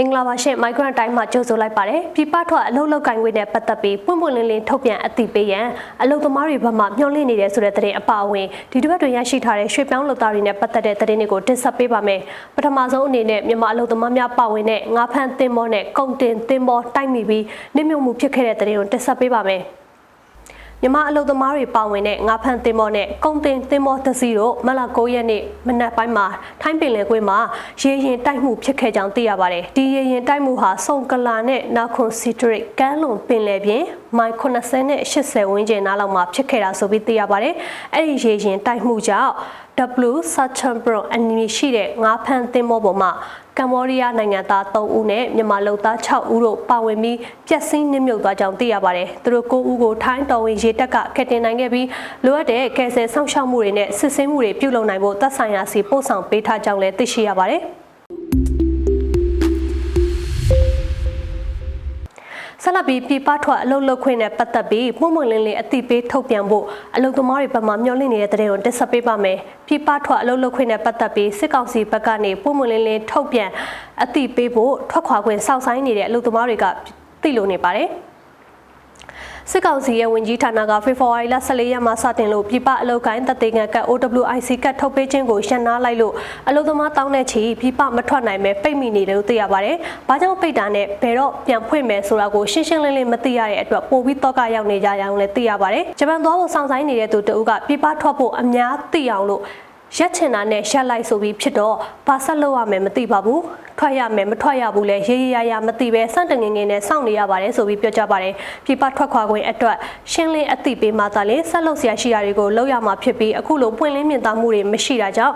မင်္ဂလာပါရှင် Migrant Time မှာကြိုဆိုလိုက်ပါတယ်။ပြည်ပထွက်အလုပ်လုပ်ကိုင်ခွင့်နဲ့ပတ်သက်ပြီးပွင့်ပွင့်လင်းလင်းထုတ်ပြန်အသိပေးရန်အလုပ်သမားတွေဘက်မှမျှော်လင့်နေတဲ့ဆိုတဲ့သတင်းအပါအဝင်ဒီတစ်ပတ်တွင်ရရှိထားတဲ့ရွှေပြောင်းလုပ်သားတွေနဲ့ပတ်သက်တဲ့သတင်းတွေကိုတင်ဆက်ပေးပါမယ်။ပထမဆုံးအနေနဲ့မြန်မာအလုပ်သမားများပါဝင်တဲ့ငါးဖမ်းသင်းမောနဲ့ကုန်တင်သင်းမောတိုက်မိပြီးနှိမ့်မြုပ်မှုဖြစ်ခဲ့တဲ့သတင်းကိုတင်ဆက်ပေးပါမယ်။ မြန်မာအလုပ်သမားတွေပါဝင်တဲ့ငါးဖန်သင်းမောနဲ့ကုန်တင်သင်းမောတစ်စီးတို့မလ9ရက်နေ့မနက်ပိုင်းမှာထိုင်းပင်လယ်ကွေ့မှာရေရင်တိုက်မှုဖြစ်ခဲ့ကြောင်းသိရပါတယ်။ဒီရေရင်တိုက်မှုဟာစုံကလာနဲ့နာခွန်စီတရစ်ကမ်းလွန်ပင်လယ်ပြင်မိုင်80နဲ့80ဝန်းကျင်နားလောက်မှာဖြစ်ခဲ့တာဆိုပြီးသိရပါတယ်။အဲ့ဒီရေရင်တိုက်မှုကြောင့် W Sachanpro အမည်ရှိတဲ့ငါးဖန်သင်းမောပေါ်မှာ ကမ္ဘောဒီးယားနိုင်ငံသား3ဦးနဲ့မြန်မာလူသား6ဦးတို့ပါဝင်ပြီးပျက်စီးနှိမ့်မြုပ်သွားကြောင်းသိရပါတယ်။သူတို့9ဦးကိုထိုင်းတော်ဝင်ရေတပ်ကကယ်တင်နိုင်ခဲ့ပြီးလိုအပ်တဲ့ကယ်ဆယ်ဆောင်ရှောက်မှုတွေနဲ့စစ်ဆေးမှုတွေပြုလုပ်နိုင်ဖို့သက်ဆိုင်ရာစီပို့ဆောင်ပေးထားကြောင်းလည်းသိရှိရပါတယ်။ ဆက်လက်ပြီးပြည်ပထွက်အလုပ်လုပ်ခွင့်နဲ့ပတ်သက်ပြီးမှုံမွန်လင်းလင်းအသိပေးထုတ်ပြန်ဖို့အလုပ်သမားတွေဘက်မှမျှော်လင့်နေတဲ့တဲ့ကိုတင်ဆက်ပေးပါမယ်။ပြည်ပထွက်အလုပ်လုပ်ခွင့်နဲ့ပတ်သက်ပြီးစစ်ကောင်စီဘက်ကနေပုံမွန်လင်းလင်းထုတ်ပြန်အသိပေးဖို့ထွက်ခွာခွင့်စောင့်ဆိုင်းနေတဲ့အလုပ်သမားတွေကသိလို့နေပါတယ်။ စစ်ကောင်စီရဲ့ဝန်ကြီးဌာနကဖေဖော်ဝါရီလ14ရက်မှာစတင်လို့ပြည်ပအလုပ်ကိုင်းတပ်သိငန်ကတ် OWIC ကတ်ထုတ်ပေးခြင်းကိုရှင်းနာလိုက်လို့အလုပ်သမားတောင်းတဲ့ချီပြည်ပမထွက်နိုင်ပဲပိတ်မိနေတယ်လို့သိရပါတယ်။ဘာကြောင့်ပိတ်တာနဲ့ဘယ်တော့ပြန်ဖွင့်မယ်ဆိုတာကိုရှင်းရှင်းလင်းလင်းမသိရတဲ့အတွက်ပိုပြီးတော့ကရောက်နေကြရအောင်လည်းသိရပါတယ်။ဂျပန်သွားဖို့စောင့်ဆိုင်နေတဲ့သူတအုပ်ကပြည်ပထွက်ဖို့အများသိအောင်လို့ ရက်ချင်တာနဲ့ရက်လိုက်ဆိုပြီးဖြစ်တော့ဘာဆက်လုပ်ရမယ်မသိပါဘူးထွက်ရမယ်မထွက်ရဘူးလဲရေးရရမသိပဲစန့်တငငငနဲ့စောင့်နေရပါတယ်ဆိုပြီးပြောကြပါတယ်ပြပထွက်ခွာခွင့်အတွက်ရှင်းလင်းအသိပေးမှသာလျှင်ဆက်လုပ်ဆရာရှိရာတွေကိုလုပ်ရမှာဖြစ်ပြီးအခုလိုပွင့်လင်းမြင်သာမှုတွေမရှိတာကြောင့်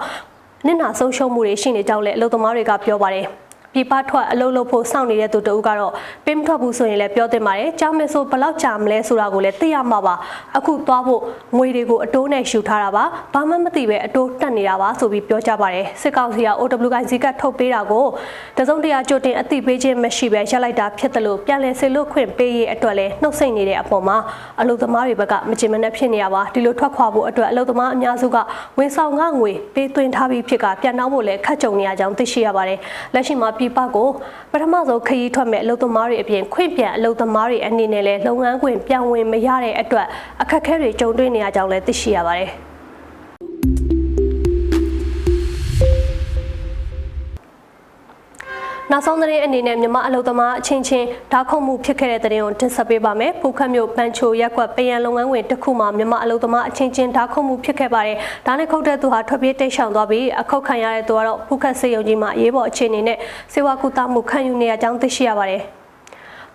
နစ်နာဆုံးရှုံးမှုတွေရှိနေကြောင်းလည်းအလုပ်သမားတွေကပြောပါတယ် ပြပထွက်အလုပ်လုပ်ဖို့စောင့်နေတဲ့သူတို့ကတော့ပင်းမထွက်ဘူးဆိုရင်လည်းပြောတင်ပါတယ်။ကြောင်းမယ်ဆိုဘယ်လောက်ကြာမလဲဆိုတာကိုလည်းသိရမှာပါ။အခုသွားဖို့ငွေတွေကိုအတိုးနဲ့ယူထားတာပါ။ဘာမှမသိပဲအတိုးတက်နေတာပါဆိုပြီးပြောကြပါတယ်။စစ်ကောင်စီက OWIC ကထုတ်ပေးတာကိုတစုံတရာကြိုတင်အသိပေးခြင်းမရှိပဲရက်လိုက်တာဖြစ်တယ်လို့ပြန်လည်ဆေလွတ်ခွင့်ပေးရေးအတွက်လည်းနှုတ်ဆက်နေတဲ့အပေါ်မှာအလုပ်သမားတွေဘက်ကမချင်မနှက်ဖြစ်နေရပါဒီလိုထွက်ခွာဖို့အတွက်အလုပ်သမားအများစုကဝန်ဆောင်ကငွေပေးသွင်းထားပြီးဖြစ်ကပြန်နှောင်းဖို့လည်းခက်ကြုံနေရကြောင်းသိရှိရပါတယ်။လက်ရှိမှာပြည်ပကိုပထမဆုံးခရီးထွက်မဲ့အလုပ်သမားတွေအပြင်ခွင့်ပြန်အလုပ်သမားတွေအနေနဲ့လည်းလုပ်ငန်းခွင်ပြန်ဝင်မရတဲ့အတွက်အခက်အခဲတွေကြုံတွေ့နေရကြောင်းလည်းသိရှိရပါတယ်။ နောက်ဆုံးသတင်းအနေနဲ့မြန်မာအလုပ်သမားအချင်းချင်းဓာတ်ခုမှုဖြစ်ခဲ့တဲ့သတင်းကိုတင်ဆက်ပေးပါမယ်။ဖူခတ်မြို့ပန်ချိုရက်ကွက်ပယံလုပ်ငန်းဝင်တစ်ခုမှာမြန်မာအလုပ်သမားအချင်းချင်းဓာတ်ခုမှုဖြစ်ခဲ့ပါတယ်။ဒါနဲ့ခုတ်တဲ့သူဟာထွက်ပြေးတိတ်ရှောင်သွားပြီးအခုတ်ခံရတဲ့သူကတော့ဖူခတ်စေယုံကြီးမှာအရေးပေါ်အခြေအနေနဲ့စေဝါကူတာမှုခံယူနေရကြောင်းသိရှိရပါတယ်။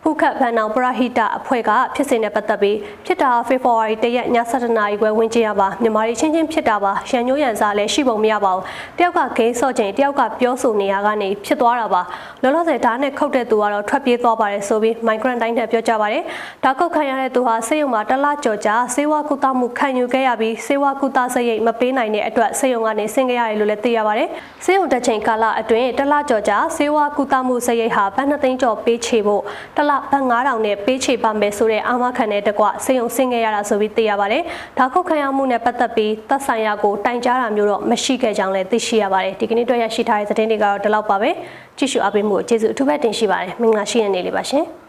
ဖုခတ်ဗန်နောင်ပရဟိတအဖွဲ့ကဖြစ်စဉ်နဲ့ပတ်သက်ပြီးဖြစ်တာဖေဖော်ဝါရီ၁ရက်ည7:00နာရီခွဲဝန်းကျင်ရပါမြန်မာပြည်ချင်းချင်းဖြစ်တာပါရန်ညိုးရန်စားလည်းရှိပုံမရပါဘူးတယောက်ကဂိမ်းဆော့ချိန်တယောက်ကပြောဆိုနေရကနေဖြစ်သွားတာပါလောလောဆယ်ဓာတ်နဲ့ခုတ်တဲ့သူကတော့ထွက်ပြေးသွားပါတယ်ဆိုပြီး migrant တိုင်းနဲ့ပြောကြပါတယ်ဓာတ်ခုတ်ခံရတဲ့သူဟာစေယုံမှာတလကြော်ကြာစေဝါကုသမှုခံယူခဲ့ရပြီးစေဝါကုသစရိတ်မပေးနိုင်တဲ့အတွက်စေယုံကနေဆင်းခဲ့ရတယ်လို့လည်းသိရပါတယ်စေယုံတစ်ချိန်ကာလအတွင်းတလကြော်ကြာစေဝါကုသမှုစရိတ်ဟာဘတ်နှစ်သိန်းကျော်ပေးချေဖို့တလဘတ်9000နဲ့ပေးချေပါမယ်ဆိုတဲ့အာမခံတဲ့တကွစေယုံဆင်းခဲ့ရတာဆိုပြီးသိရပါတယ်။ဒါခုတ်ခံရမှုနဲ့ပတ်သက်ပြီးသက်ဆိုင်ရာကိုတိုင်ကြားတာမျိုးတော့မရှိခဲ့ကြောင်းလည်းသိရှိရပါတယ်။ဒီကနေ့တွေ့ရရှိထားတဲ့သတင်းတွေကတော့ဒီလောက်ပါပဲ။ကြည့်ရှုအားပေးမှုကိုကျေးဇူးအထူးပဲတင်ရှိပါတယ်။မင်္ဂလာရှိတဲ့နေ့လေးပါရှင်။